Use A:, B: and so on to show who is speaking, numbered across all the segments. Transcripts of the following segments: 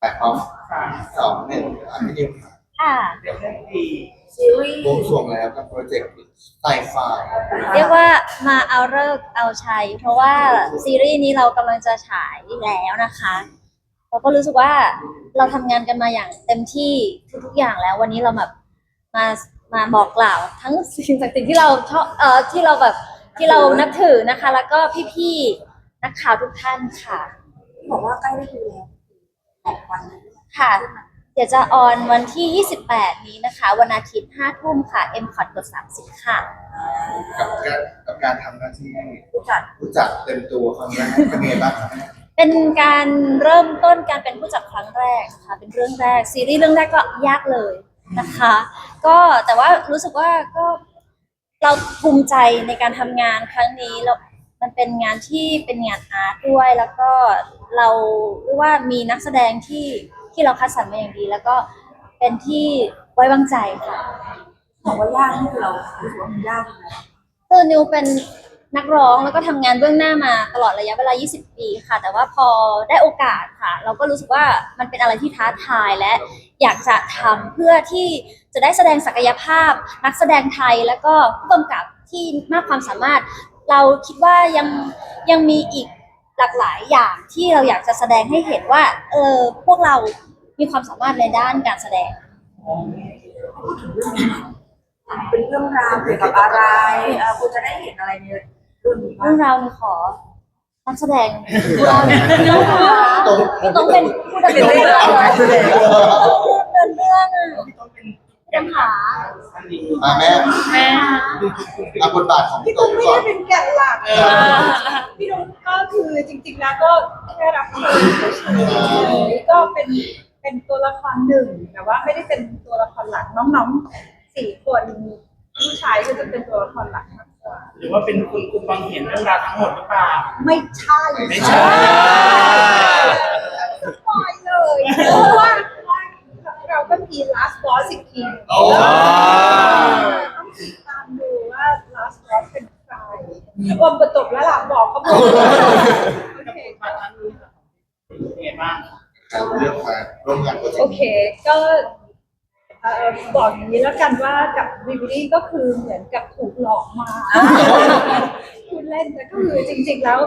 A: แต่พร้อมสองหนึ่งอันนี้
B: ค่ะ
C: เดี๋ยวให้ดี
B: ซีรีส์
A: วงสรวงแล้วกับโปรเจกต์ไซไฟ
B: เรียกว่ามาเอาเลิกเอาชัย เพราะว่าซีรีส์นี้เรากำลังจะฉายแล้วนะคะเราก็รู้สึกว่าเราทำงานกันมาอย่างเต็มที่ทุกๆอย่างแล้ว วันนี้เราแบบมามาบอกกล่าวทั้งสิ่งศักดิ์สิทธิ์ที่เราชอบเอ่อที่เราแบบที่เรานับถือนะคะ แล้วก็พี่ๆนักข่าวทุกท่านค่ะ
D: บอกว่าใกล้ได้ดูแล้วแปดวันนี้
B: ค่ะ เดี๋ยวจะออนวันที่ 28 นี้นะคะ วันอาทิตย์5ทุ่มค่ะ m c o t กด30 ค่ะ
A: กับการกับการทำหน้าที่
D: ผู้จัด
A: ผู้จัดเต็มตัวครั้งแรกเป็นไงบ้างครับ
B: เป็นการเริ่มต้นการเป็นผู้จัดครั้งแรกค่ะเป็นเรื่องแรกซีรีส์เรื่องแรกก็ยากเลยนะคะ ก็แต่ว่ารู้สึกว่าก็เราภูมิใจในการทำงานครั้งนี้แล้ว มันเป็นงานที่เป็นงานอาร์ตด้วย แล้วก็เราเรียกว่ามีนักแสดงที่ที่เราคัดสรรมาอย่างดี แล้วก็เป็นที่ไว้วางใจค่ะ
D: บอกว่ายากนี่คือเรารู้สึกว่ามันยากไหม
B: คือนิวเป็นนักร้องแล้วก็ทำงานเบื้องหน้ามาตลอดระยะเวลา 20 ปีค่ะ แต่ว่าพอได้โอกาสค่ะ เราก็รู้สึกว่ามันเป็นอะไรที่ท้าทายและอยากจะทำเพื่อที่จะได้แสดงศักยภาพ นักแสดงไทยแล้วก็ผู้กำกับที่มากความสามารถ เราคิดว่ายังยังมีอีกหลากหลายอย่างที่เราอยากจะแสดงให้เห็นว่า เออพวกเรามีความสามารถในด้านการแสดง
D: พูดถึงเรื่องนี้หน่อยเป็นเรื่องราวเกี่ยวกับอะไรเอ่อคุณจะได้เห็นอะไรในเรื่องนี้บ้า
B: เรื่องงราวนี้ขอนักแสดงผู้เล่าน้องค่ะต้องเป็นผู้ดำเนินเรื่องเดินเรื่องอะ
C: พี่ต้องเป็น
B: พี่ต้องหา
C: อันนี้
A: อะแม่
B: แม่
A: อาบทบาทของ
E: พี่
A: พี่
E: ตุ๊
A: ตุ๊
E: ก
A: ก
E: ไม่
A: ก่อน
E: ได้เป็นแกนหลักพี่ตุ๊กก็คือจริงๆแล้วก็แค่รับเชิญเฉยๆก็เป็นเป็นตัวละครหนึ่งแต่ว่าไม่ได้เป็นตัวละครหลักน้องๆสี่คนผู้ชายก็จะเป็นตัวละครหลักมากกว่า
C: หรือว่าเป็นคุณคุณบางเห็นเรื่องราวทั้งหมดหรือเปล่า
E: ไม่ใช่
C: ไม่ใช่
E: สปอยเลยเพราะว่า เราก็มี last boss อีกที
C: โอ้
E: ต้องติดตามดูว่า last boss เป็นใครอมประตบแล้วล่ะบอกเขาหมดโอเค
C: มาครั้งนี้เป็นไงบ้าง
A: เรื่องมาร่วมงานโปรเจก
E: โอ
A: ต์
E: เค ก็เอ่อบอกอย่างนี้แล้วกันว่ากับวิวลี่ก็คือเหมือนกับถูกหลอกมาพูดเล่นแต่ก็คือจริงๆแล้ว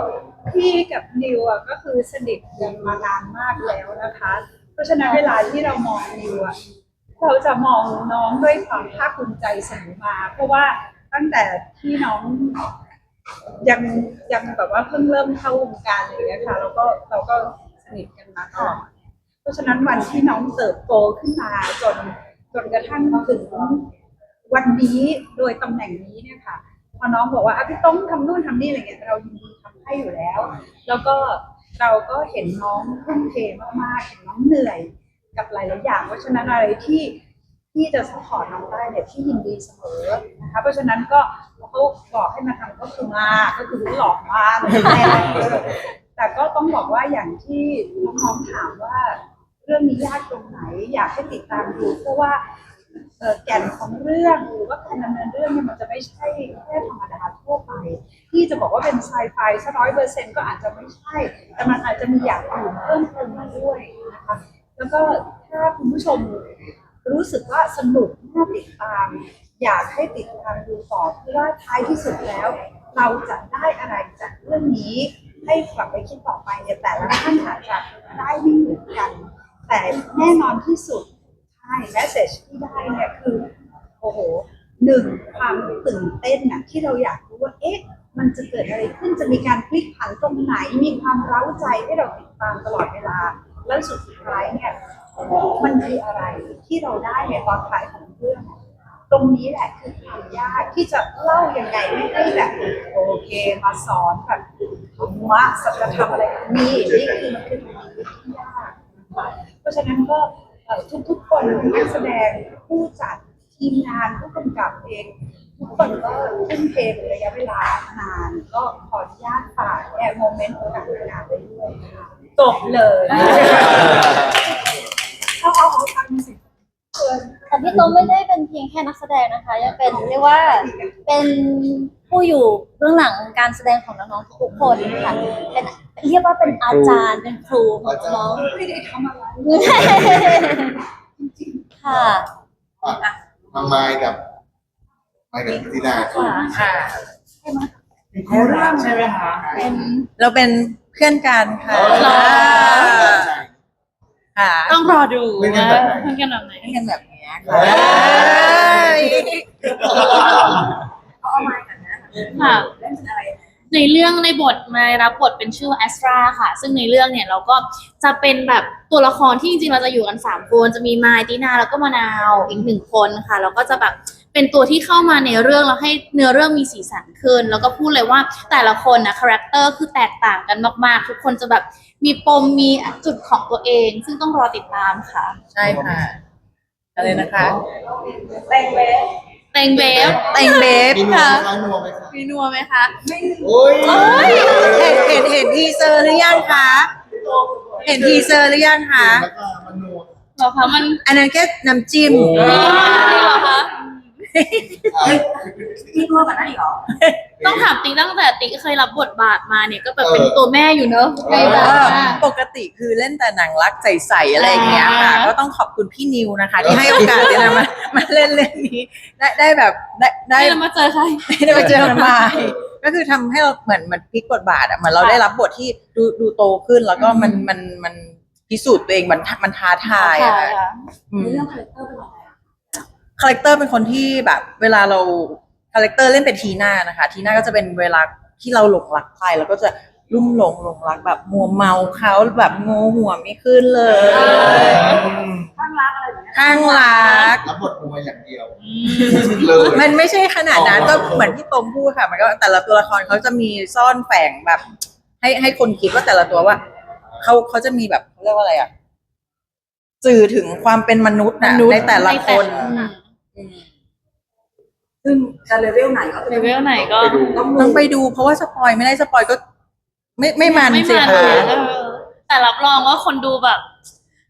E: พี่กับนิวอะก็คือสนิทกันมานานมากแล้วนะคะ เพราะฉะนั้นเวลาที่เรามองนิวอะเราจะมองน้องด้วยความภาคภูมิใจเสมอมา เพราะว่าตั้งแต่ที่น้องยังยังแบบว่าเพิ่งเริ่มเข้าวงการอะไรอย่างเงี้ยค่ะเราก็เราก็สนิทกันมาตลอดเพราะฉะนั้นวันที่น้องเติบโตขึ้นมาจนจนกระทั่งถึงวันนี้โดยตำแหน่งนี้เนี่ยค่ะพอน้องบอกว่าอะพี่ต้องทำนู่นทำนี่อะไรเงี้ยเรายินดีทำให้อยู่แล้ว แล้วก็ เราก็เห็นน้องทุ่มเทมากๆเห็นน้องเหนื่อยกับหลายๆอย่าง เพราะฉะนั้นอะไรที่ที่จะสปอร์ตน้องได้เนี่ยที่ยินดีเสมอนะคะเพราะฉะนั้นก็เขาบอกให้มาทำก็คือมาก็คือหลอกมาแต่ก็ต้องบอกว่าอย่างที่น้องๆถามว่า เรื่องนี้ยากตรงไหนอยากให้ติดตามดูเพราะว่า แก่นของเรื่องหรือว่าการดำเนินเรื่องเนี่ยมันจะไม่ใช่แค่ธรรมดาทั่วไป ที่จะบอกว่าเป็นไซไฟซะร้อยเปอร์เซ็นก็อาจจะไม่ใช่ แต่มันอาจจะมีอย่างอื่นเพิ่มเติมมาด้วยนะคะแล้วก็ถ้าคุณผู้ชมรู้สึกว่าสนุกน่าติดตาม อยากให้ติดตามดูต่อเพราะว่าท้ายที่สุดแล้ว เราจะได้อะไรจากเรื่องนี้ ให้กลับไปคิดต่อไปเนี่ยแต่ละท่านอาจจะได้ไม่เหมือนกัน แต่แน่นอนที่สุด ใช่แมสเซจที่ได้เนี่ยคือโอ้โหหนึ่งความตื่นเต้นน่ะที่เราอยากรู้ว่าเอ๊ะมันจะเกิดอะไรขึ้นจะมีการพลิกผันตรงไหนมีความเร้าใจให้เราติดตามตลอดเวลา แล้วสุดท้ายเนี่ยมันคืออะไรที่เราได้ในตอนท้ายของเรื่องตรงนี้แหละคือความยากที่จะเล่ายังไงไม่ให้แบบโอเคมาสอนแบบธรรมะสัจธรรมอะไรนี้นี่คือมันคือสิ่งยากนะคะเพราะฉะนั้นก็ ทุกๆคนนักแสดงผู้จัดทีมงานผู้กำกับเอง ทุกคนก็ทุ่มเทเป็นระยะเวลานาน ก็ขออนุญาตฝากแอบโมเมนต์โอกาสงานไว้ด้วยค่ะจบเลยเอาเอาเอาทำสิเชิญ
B: แต่พี่โต้งไม่ได้เป็นเพียงแค่นักแสดงนะคะ ยังเป็นเรียกว่าเป็น ผผู้อยู่เบื้องหลังการแสดงของน้องๆทุกๆคนค่ะเป็นเรียกว่าเป็นอาจารย์เป็นครูของน้อง
E: ไม่ได้ทำอะไร
B: ค่ะ
A: อะมาไมายกับไมายกับตีนา
D: ค่ะ
C: เป็นคู่รักใช่ไหมคะ
B: เป็น
F: เราเป็นเพื่อนกันค่ะ
B: หรอ
F: ค่ะ
G: ต้องรอดู
A: เล่นกัน
G: ว่า
A: แบบไหน
G: เพื่อนกันแบบไหน
F: เพื่อนกันแบบเนี้ย
A: เฮ้
F: ค่ะ
D: เขาเอาไม้กันนะ
G: ค่ะ
D: เล่นเป็นอะไรนะ
G: ในเรื่องในบทมารับบทเป็นชื่อแอสตราค่ะ ซึ่งในเรื่องเนี่ยเราก็จะเป็นแบบตัวละครที่จริงๆเราจะอยู่กันสามคนจะมีมายตินาแล้วก็มะนาวอีกหนึ่งคนค่ะแล้วก็จะแบบเป็นตัวที่เข้ามาในเรื่องแล้วให้เนื้อเรื่องมีสีสันขึ้น แล้วก็พูดเลยว่าแต่ละคนนะคาแรคเตอร์คือแตกต่างกันมากๆ ทุกคนจะแบบมีปมมีจุดของตัวเอง ซึ่งต้องรอติดตามค่ะ
F: ใช่ค่ะอะไรนะคะ
D: เต้งเลย
G: เตงเบฟ
F: เต็งเบฟ
A: มีนัว
F: ค่ะ
A: ไหมคะนัวไหมคะ
G: มีนัวไหมคะ
A: โอ้ย
F: เห็นเห็นเห็นทีเซอร์หรือยังคะ เห็นทีเซอร์หรือยังคะ
A: แล้วก็มันนัว
G: เหรอคะมัน
F: อันนั้นแค่น้ำจิ้ม
G: นี่เหรอคะ
A: อะ
D: มีตัวกันนั่นอีกเหรอ
G: ต้องถามติ๊กตั้งแต่ติ๊กเคยรับบทบาทมาเนี่ยก็แบบเป็นตัวแม่อยู่เนอะในแบบ
F: เออ
G: ว่า
F: ปกติคือเล่นแต่หนังรักใสๆอะไรอย่างเงี้ยค่ะ
G: อ่า
F: ก็ต้องขอบคุณพี่นิวนะคะ ที่ให้โอกาสเนี่ยนะมามาเล่นเรื่องนี้ ได้ได้แบบได้ได้
G: ได้มาเจอใคร
F: ได้มาเจอกันมาก็คือทำให้เราเหมือนมันพลิกบทบาทอะเหมือนเราได้รับบทที่ดูดูโตขึ้นแล้วก็มันมันมันพิสูจน์ตัวเองมันมันท้าทายอะค่ะอืม
D: เรื่องคาแรคเตอร์เป็นยังไงอะ
F: คาแรคเตอร์เป็นคนที่แบบเวลาเราคาแรคเตอร์เล่นเป็นทีน่านะคะทีน่าก็จะเป็นเวลาที่เราหลงรักใครเราก็จะลุ่มหลงหลงรักแบบมัวเมาเขาแบบโงหัวไม่ขึ้นเลย
D: ข้างรักอะไรแบบเนี้ย
F: ข้างรัก
A: รับบทนัวอย่างเดียวเลย
F: มันไม่ใช่ขนาดนั้น
A: อ๋อ
F: ก็เหมือนที่ตมพูดค่ะ มันก็แต่ละตัวละครเขาจะมีซ่อนแฝงแบบ ให้ให้คนคิดว่าแต่ละตัวว่าเขาเขาจะมีแบบเขาเรียกว่าอะไรอะสื่อถึงความเป็นมนุษย์นะในแต่ละคน
G: อืม
D: ซึ่งจะเลเวลไหนก็
G: เลเวลไหนก็
A: ไปดู
D: ต้อง
F: ต้องไปดูเพราะว่าสปอยไม่ได้สปอยก็ ไม่ไม่มัน
G: ไม่
F: สิ
G: มัน
F: คะ
G: ค่ะเออแต่รับรองว่าคนดูแบบ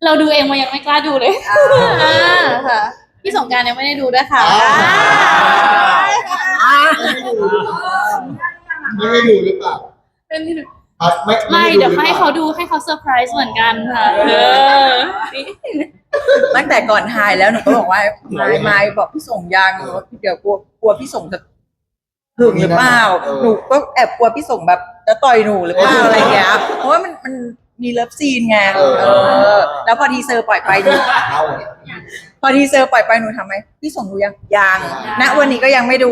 G: เราดูเองมันยังไม่กล้าดูเลย
D: อ่า
G: อ่าค่ะพี่สงกรารยังไม่ได้ดูด้วยค่ะ
A: อ่า ไม่ให้ดูไม่ให้ดูหรือเปล่า
G: เป็นที่ดู
A: อะไม่
G: ไม่
A: ให้
G: เดี๋ยว
A: หรือ
G: ให้
A: ปล่
G: เขาดูให้เขาเซอร์ไพรส์เหมือนกันค่ะเออ
F: ตั้งแต่ก่อนถ่ายแล้วหนูก็บอกว่าไม่ไม่บอกพี่ส่งยังเดี๋ยวกลัวกลัวพี่ส่งจะหึงหรือเปล่าหนูก็แอบกลัวพี่ส่งแบบจะต่อยหนูหรือเปล่าอะไรอย่างเงี้ยเพราะว่ามันมันมีเลิฟซีนไงเออ แล้วพอทีเซอร์ปล่อยไปหนู
A: เอา
F: พอทีเซอร์ปล่อยไปหนูทำไหมพี่ส่งดูยังยังณวันนี้ก็ยังไม่ดู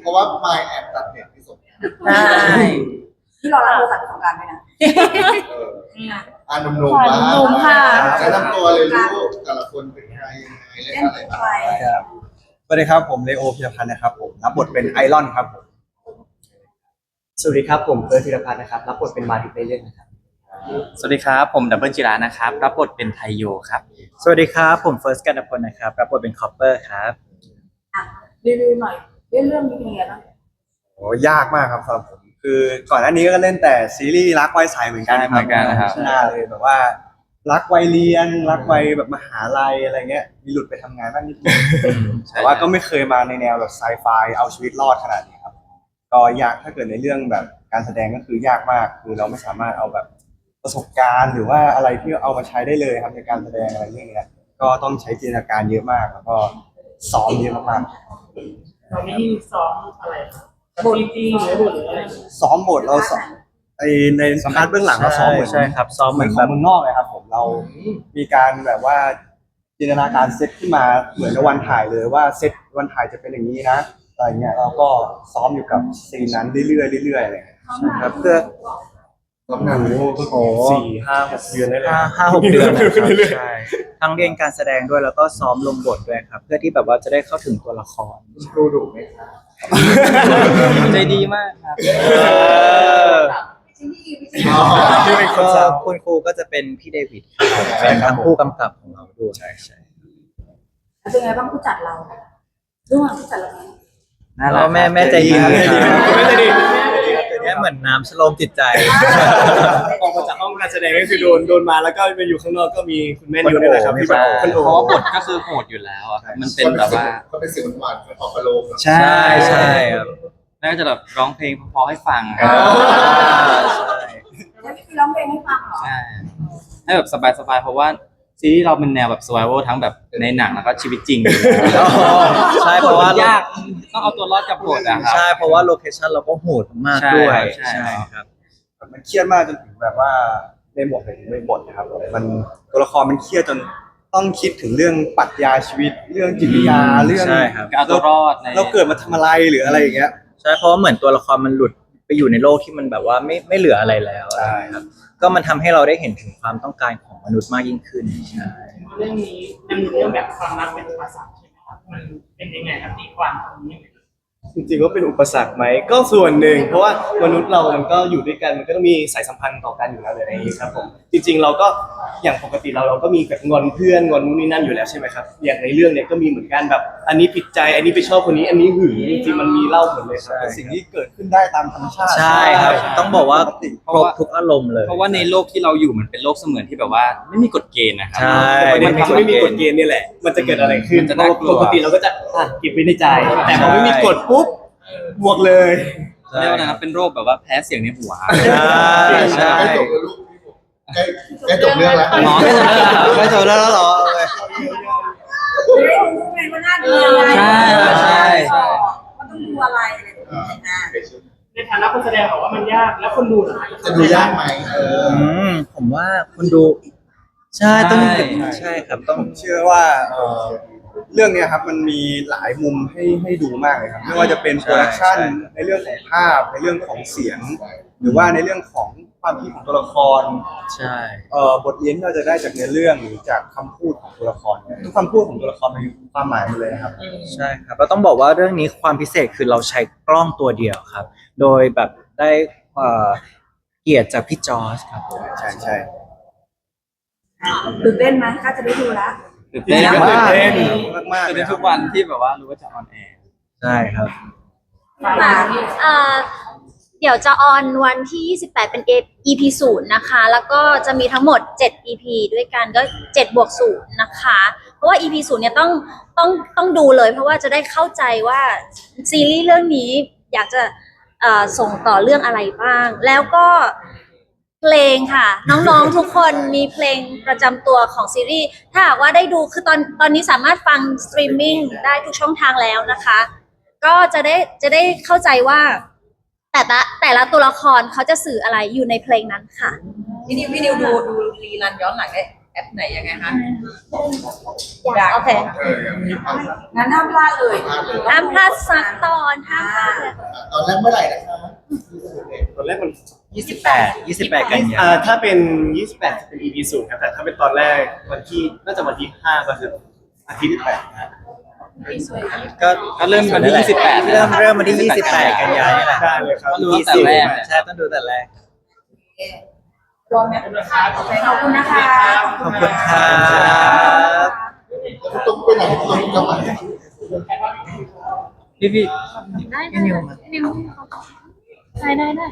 A: เพราะว่าไมายแอบตัดเน็ตที่สุด
F: ใช่
D: ที่เรารับโทรศัพท์ของการไหมนะ
A: เอออ่าหนุ่มๆบ้าง
G: หนุ่มๆค่ะ
A: แนะนำตัวเลยลูกแต่ละคนเป็นใครยังไงเล่น
D: เล่น
A: อะไร
D: เป็น
A: บ้าง
D: ใคร
H: ครับสวัสดีครับผมเลโอพิรพันธ์นะครับผมรับบทเป็นไอรอนครับผม
I: สวัสดีครับผมเอิร์ธธีรพัฒน์นะครับรับบทเป็นมาดิในเรื่องนะครับ
J: สวัสดีครับ ผมดับเบิลจิรานะครับ รับบทเป็นไทโยครับ
H: สวัสดีครับ ผมเฟิร์สกันพลนะครับ รับบทเป็นคอปเปอร์ครับ
D: รีวิวหน่อยเล่นเรื่องนี้เป็นยังไงบ้าง
H: โอ้ยากมากครับสำหรับผม คือก่อนหน้านี้ก็เล่นแต่ซีรีส์รักวัยใสเหมือนกัน
J: ใช่เหมือนกันนะครับ
H: ใช่เลยแบบว่า รักวัยเรียน รักวัยแบบมหาลัยอะไรเงี้ย มีหลุดไปทำงานบ้างนิดนึงแต่ว่าก็ไม่เคยมาในแนวแบบไซไฟเอาชีวิตรอดขนาดนี้ครับ ก็ยากถ้าเกิดในเรื่องแบบการแสดงก็คือยากมาก คือเราไม่สามารถเอาแบบประสบการณ์หรือว่าอะไรที่เอามาใช้ได้เลยครับในการแสดงอะไรอย่างเงี้ย ก็ต้องใช้จินตนาการเยอะมากแล้วก็ซ้อมเยอะมากๆ
C: เรานี่ซ้อมอะไรบ ทจริงหรือบทหรืออะไร
H: ซ้อมบทเราซ้อมไอในพาร์ทเบื้องหลังเราซ้อมเหมือน
I: ใช่ครับซ้อม
H: เห
I: เห
H: มื
I: มื
H: อ
I: อนน
H: ข
I: แบ
H: อง
I: บ
H: เมืองนอกเลยครับ ผมเรามีการแบบว่าจินตนาการเซตขึ้นมาเหมือนในวันถ่ายเลยว่าเซตวันถ่ายจะเป็นอย่างนี้นะอะไรเงี้ยเราก็ซ้อมอยู่กับซีนนั้นเรื่อยๆเรื่อยๆอะไรเงี้ยใช่ครับเพื่อ
A: ซ้อมหนัง
H: โอ้สี่ห้าหกเดือนได้เลย
I: ห้าห้าหกเดือนนะครับ
H: เรื่อยๆ
I: ใช่ทั้งเรียนการแสดงด้วยแล้วก็ซ้อมลงบทด้วยครับ เพื่อที่แบบว่าจะได้เข้าถึงตัวละคร
A: ครูดุไหมคะ
I: ใจดีมากครับ
A: อ๋อ
H: ที่เป็นคน
I: ก็
H: สาว
I: คุณครูก็จะเป็นพี่เดวิดครับผม
H: ใช่
I: เป็น
H: ครับ
I: ทั้งผู้กำกับของเราด้วยใช่ใช่
D: แล้วเป็นไงบ้างผู้จัดเราเรื่องผู้จัดเราไง
I: น่ารักแม่แม่ใจดี
H: ใจดี
I: ครับ
H: แม่ใจดี
I: แม่ เหมือนน้ำชโลมจิตใจ
H: ออกมาจากห้องการแสดงก็คือโดนโดนมาแล้วก็ไปอยู่ข้างนอกก็มีคุณแม่นิวนี่แหละครับที่แบบ
J: เพ
H: คุณโอ
J: ราะว่าบทก็คือโหดอยู่แล้วอะครับมันเป็นแบบว่า
A: ก็เป็นเสียงหวานๆของปลาโลม
H: ใช่
I: ใช่ครับ
J: แล้วก็จะแบบร้องเพลงเพอๆให้ฟัง
I: อ่า
D: แล้วพี่ร้องเพลงให้ฟังเหรอ
J: ใช่ให้แบบสบายๆ เพราะว่าซีรีส์เราเป็นแนวแบบ survival ทั้งแบบในหนังแล้วก็ชีวิตจริงเลย
I: ใช่เพ ราะว่า
J: ยากต้องเอาตัวรอดกับบทอะครับ
I: ใช่เพราะว่าโลเคชั่นเราก็โหดมาก
J: ใช่
I: ด้วย
J: ครับใช่
I: ใช่ ครับ
H: มันเครียดมากจนถึงแบบว่าในบทในบทนะครับ มันตัวละครมันเครียดจนต้องคิดถึงเรื่องปรัชญาชีวิต เรื่องจิตวิทยาเรื่อง
I: ใช่ครับ
J: เอาตัวรอดใน
H: เราเกิดมาทำอะไรหรืออะไรอย่างเงี้ย
I: ใช่เพราะว่าเหมือนตัวละครมันหลุดไปอยู่ในโลกที่มันแบบว่าไม่ไม่เหลืออะไรแล้ว
H: ใช่
I: ครับ ก็มันทำให้เราได้เห็นถึงความต้องการของมนุษย์มากยิ่งขึ้นใช่
C: เรื่องนี้มันมีเรื่องแบบความรักเป็นอุปสรรคใช่ไหมครับมันเป็น ยังไงครับตีความตรงนี้
K: จริงๆว่าเป็นอุปสรรคไหมก็ส่วนหนึ่ง เพราะว่ามนุษย์เรามันก็อยู่ด้วยกันมันก็ต้องมีสายสัมพันธ์ต่อกันอยู่แล้วเลยอะไรอย่างนี้ครับผมจริง ๆ เราก็ อย่างปกติเราเราก็มีแบบงอนเพื่อนงอนนู่นนี่นั่นอยู่แล้วใช่ไหมครับอย่างในเรื่องเนี่ยก็มีเหมือนกันแบบ อันนี้ผิดใจ อันนี้ไปชอบคนนี้ อันนี้หึงจริงๆมันมีเล่าหมดเลยครับ
H: เป็นสิ่งที่เกิดขึ้นได้ตามธรรมชาติ
I: ใช่ครับ ต้องบอกว่า
H: ปกติ
I: ครบทุกอารมณ์เลย
J: เพราะว่าในโลกที่เราอยู่มันเป็นโลกเสมือนที่แบบว่าไม่มีกฎเกณฑ์นะครั
I: ใช่
K: มันทำไม่มีกฎเกณฑ์เนี่ยแหละ มันจะเกิดอะไรขึ้น
J: มันจะน่ากลัว
K: ปกติเราก็จะอะเก็บไว้ในใจ แต่พอไม่มีกฎปุ๊บบวกเลย
J: เรียกว่าอะไรนะเป็นโรคแบบว่าแพ้เสียงในหัว
I: ใช่ใช่
A: ใกล้จบแล้วลูก ใกล้ใกล้จบเรื่องแล้ว
J: หมอไม่จบแล้วเหรอ
I: ไม่จบแล้วเหรอ
D: จะได้รู้ไงว่าหน้าที่อะไร
J: ใช่ใช่ ใช่
D: ว่าต้องดูอะไรอะไรแบบนี้นะ
C: ในฐานะคนแสดงบอกว่ามันยาก แล้วคนดูล่ะครับ
A: จะดูยากไหมเออ
I: อืมผมว่าคุณดู ใช่ต้อง
J: ใช่
I: ใช่ครับต้อง
H: ผมเชื่อว่าเอ่อเรื่องเนี้ยครับมันมีหลายมุมให้ให้ดูมากเลยครับไม่ว่าจะเป็นโปรดักชัน
I: ใช่
H: ในเรื่องของภาพในเรื่องของเสียง หรือว่าในเรื่องของ ความคิดของตัวละคร
I: ใช่
H: เอ่อบทเรียนที่เราจะได้จากเนื้อเรื่องหรือจากคำพูดของตัวละครทุกคำพูดของตัวละครมันมีความหมายหมดเลยนะครับ
I: ใช่ครับเราต้องบอกว่าเรื่องนี้ความพิเศษคือเราใช้กล้องตัวเดียวครับ โดยแบบได้เอ่อเกียรติจากพี่จอร์จครับผม
H: ใช่ใช่
D: ตื่นเต้นไหมก็จะได้ดูแล้ว
J: ตื่นเต้น
H: มามา
J: กก
H: ตื่นเต้นมากๆ
J: ตื่น
H: เล
J: เต้
H: ย
J: น
H: ครั
J: ทุ
H: บ
J: กวันที่แบบว่ารู้ว่าจะออนแอร์
I: ใช่ครับ
B: อ่า เดี๋ยวจะออนวันที่ 28 เป็น EP ศูนย์นะคะ แล้วก็จะมีทั้งหมด 7 EP ด้วยกันก็ 7 บวกศูนย์นะคะ เพราะว่า EP ศูนย์เนี่ยต้องต้องต้องดูเลย เพราะว่าจะได้เข้าใจว่าซีรีส์เรื่องนี้อยากจะส่งต่อเรื่องอะไรบ้าง แล้วก็เพลงค่ะ น้องๆทุกคนมีเพลงประจำตัวของซีรีส์ ถ้าหากว่าได้ดูคือตอนตอนนี้สามารถฟังสตรีมมิ่งได้ทุกช่องทางแล้วนะคะ ก็จะได้จะได้เข้าใจว่า แต่ละแต่ละตัวละครเขาจะสื่ออะไรอยู่ในเพลงนั้นค่ะ
D: พี่นิวพี่นิวดูดูรีรันย้อนหลังได้แอปไหนยังไงคะ
B: อยากโอเค
A: เออมีความรัก
D: งั้นห้ามพลาดเลย
B: ห้ามพลาดสักตอนห้ามพลาดเลย
A: ตอนแรกเมื่อไหร่นะคะ
K: ตอนแรกมัน
I: 28 28 กันยา
K: อ่าถ้าเป็น 28จะเป็น EP ศูนย์ครับแต่ถ้าเป็นตอนแรกวันที่น่าจะวันที่5ก็คืออาทิตย์ที่8นะ
I: ก็
J: ก็เริ่มวันที่28
I: เริ่มเริ่มวันที่ 28 กันยายนนี่แหละ
K: ได้เลยครับ
J: ก็รู้ตั้งแต่แรก
I: ใช่ต้องดูแต่แรก
D: รวมเนี่ยโอเคขอบคุณนะคะ
I: ขอบคุณครับ
A: ต้องไปไหนต้องกลับมา
J: พี่พี่
G: ได้ได้ได้ได้ได้ได้